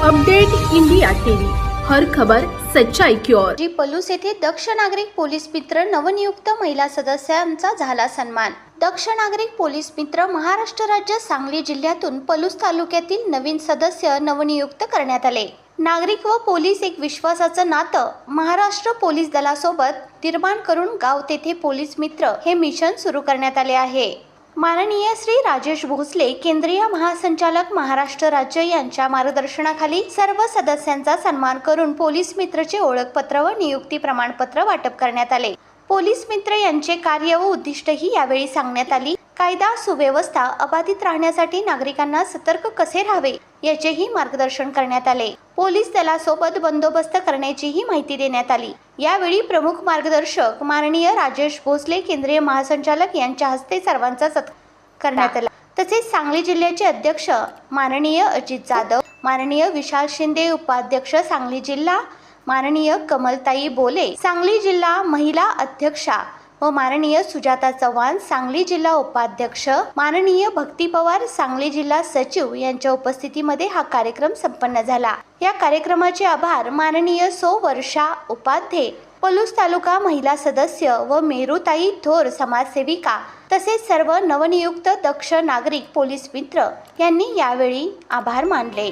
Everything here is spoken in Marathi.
Update India TV. हर खबर सच्चाई की ओर. जी पलूस येथे दक्ष नागरिक पोलीस मित्र नवनियुक्त महिला सदस्यांचा झाला सन्मान. दक्ष नागरिक पोलीस मित्र महाराष्ट्र राज्य सांगली जिल्ह्यातून पलूस तालुक्यातील नवीन सदस्य नवनियुक्त करण्यात आले. नागरिक व पोलीस एक विश्वासाचं नातं महाराष्ट्र पोलीस दलासोबत निर्माण करून गाव तेथे पोलीस मित्र हे मिशन सुरू करण्यात आले आहे. माननीय श्री राजेश भोसले केंद्रीय महासंचालक महाराष्ट्र राज्य यांच्या मार्गदर्शनाखाली सर्व सदस्यांचा सन्मान करून पोलीस मित्रचे ओळखपत्र व नियुक्ती प्रमाणपत्र वाटप करण्यात आले. पोलीस मित्र यांचे कार्य व उद्दिष्टही यावेळी सांगण्यात आली. कायदा सुव्यवस्था अबाधित राहण्यासाठी नागरिकांना सतर्क कसे राहावे याचेही मार्गदर्शन करण्यात आले. पोलीस दलासोबत बंदोबस्त करण्याचीही माहिती देण्यात आली. यावेळी प्रमुख मार्गदर्शक माननीय राजेश भोसले केंद्रीय महासंचालक यांच्या हस्ते सर्वांचा सत्कार करण्यात आला. तसेच सांगली जिल्ह्याचे अध्यक्ष माननीय अजित जाधव माननीय विशाल शिंदे उपाध्यक्ष सांगली जिल्हा माननीय कमलताई बोले सांगली जिल्हा महिला अध्यक्षा व माननीय सुजाता चव्हाण सांगली जिल्हा उपाध्यक्ष माननीय भक्ती पवार सांगली जिल्हा सचिव यांच्या उपस्थितीमध्ये हा कार्यक्रम संपन्न झाला. या कार्यक्रमाचे आभार माननीय सो वर्षा उपाध्ये पलूस तालुका महिला सदस्य व मेरुताई थोर समाजसेविका तसेच सर्व नवनियुक्त दक्ष नागरिक पोलीस मित्र यांनी यावेळी आभार मानले.